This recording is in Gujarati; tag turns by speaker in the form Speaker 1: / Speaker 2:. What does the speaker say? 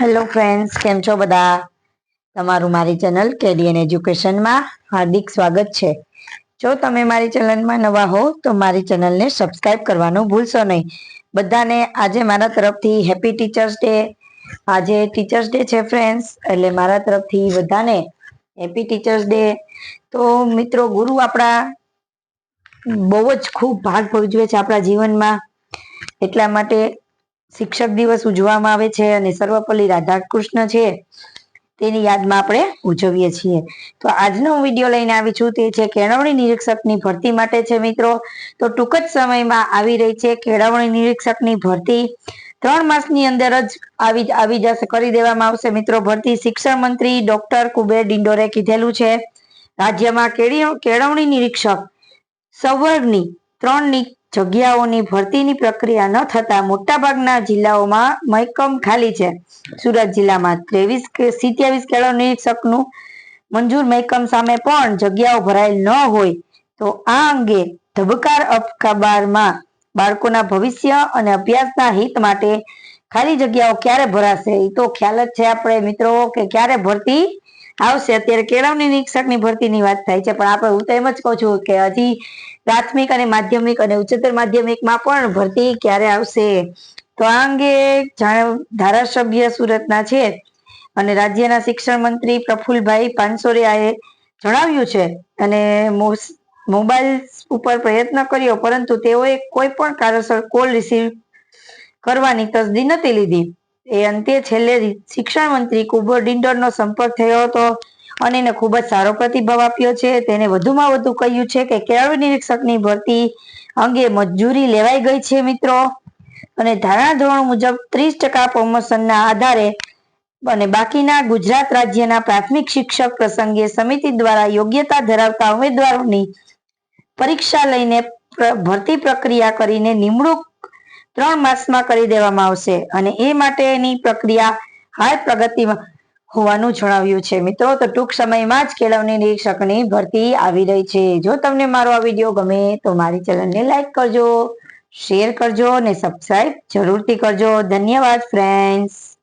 Speaker 1: હેલો ફ્રેન્ડ્સ કેમ છો બધા? તમારું મારી ચેનલ કેડીએન એજ્યુકેશનમાં હાર્દિક સ્વાગત છે. જો તમે મારી ચેનલમાં નવા હો, તો મારી ચેનલને સબસ્ક્રાઇબ કરવાનું ભૂલશો નહીં. બધાને આજે મારા તરફથી હેપી ટીચર્સ ડે આજે ટીચર્સ ડે છે ફ્રેન્ડ્સ એટલે મારા તરફથી બધાને હેપી ટીચર્સ ડે તો મિત્રો, ગુરુ આપણા બહુ જ ખૂબ ભાગ ભજવે છે આપણા જીવનમાં. એટલા માટે શિક્ષક દિવસ ઉજવવામાં આવે છે અને સર્વપલ્લી રાધાકૃષ્ણ છે તેની યાદમાં આપણે ઉજવીએ છીએ. તો આજનો હું વીડિયો લઈને આવી છું. તે છે કેળવણી નિરીક્ષકની ભરતી માટે છે મિત્રો. તો ટૂંક જ સમયમાં આવી રહી છે કેળવણી નિરીક્ષકની ભરતી. ત્રણ માસની અંદર જ આવી આવી જશે, કરી દેવામાં આવશે મિત્રો ભરતી. શિક્ષણ મંત્રી ડોક્ટર કુબેર ડિંડોરે કીધેલું છે. રાજ્યમાં કેળી- કેળવણી નિરીક્ષક સંવર્ગની ત્રણની જગ્યાઓની ભરતીની પ્રક્રિયા ન થતા મોટાભાગના જિલ્લાઓમાં મહેકમ ખાલી છે. સુરત જિલ્લામાં ત્રેવીસ કે સિત્યાવીસ કેળો નિરીક્ષકનું મંજૂર મહેકમ સામે પણ જગ્યાઓ ભરાયેલ ન હોય તો આ અંગે ધબકાર અપકાબારમાં બાળકોના ભવિષ્ય અને અભ્યાસના હિત માટે ખાલી જગ્યાઓ ક્યારે ભરાશે? એ તો ખ્યાલ જ છે આપણે મિત્રો કે ક્યારે ભરતી આવશે. અત્યારે કેળવણી નિરીક્ષકની ભરતીની વાત થાય છે. પણ આપણે હું તો એમ જ કહું છું કે હજી પ્રાથમિક અને માધ્યમિક અને ઉચ્ચતર માધ્યમિકમાં પણ ભરતી ક્યારે આવશે? તો આ અંગે ધારાસભ્ય સુરતના છે અને રાજ્યના શિક્ષણ મંત્રી પ્રફુલભાઈ પાનસોરિયાએ જણાવ્યું છે. અને મોબાઈલ ઉપર પ્રયત્ન કર્યો, પરંતુ તેઓએ કોઈ પણ કારણસર કોલ રિસીવ કરવાની તસદી નથી લીધી. એ અંતે છેલ્લે શિક્ષણ મંત્રી કુબોર ડિંડોરનો સંપર્ક થયો હતો. અને એને ખૂબ જ સારો પ્રતિભાવ આપ્યો છે. તેને વધુમાં વધુ કહ્યું છે કે કેળવણી નિરીક્ષકની ભરતી અંગે મંજૂરી લેવાઈ ગઈ છે મિત્રો. અને ધારણા ધોરણ મુજબ ત્રીસ ટકા પ્રમોશનના આધારે અને બાકીના ગુજરાત રાજ્યના પ્રાથમિક શિક્ષક પ્રસંગે સમિતિ દ્વારા યોગ્યતા ધરાવતા ઉમેદવારોની પરીક્ષા લઈને ભરતી પ્રક્રિયા કરીને નિમણૂક ત્રણ માસમાં કરી દેવામાં આવશે અને એ માટેની પ્રક્રિયા હાલ પ્રગતિમાં હોવાનું જણાવ્યું છે. મિત્રો, તો ટૂંક સમયમાં જ કેળવણી નિરીક્ષકની ભરતી આવી રહી છે. જો તમને મારો આ વીડિયો ગમે તો મારી ચેનલને લાઈક કરજો, શેર કરજો અને સબસ્ક્રાઇબ જરૂરથી કરજો. ધન્યવાદ, ફ્રેન્ડ્સ.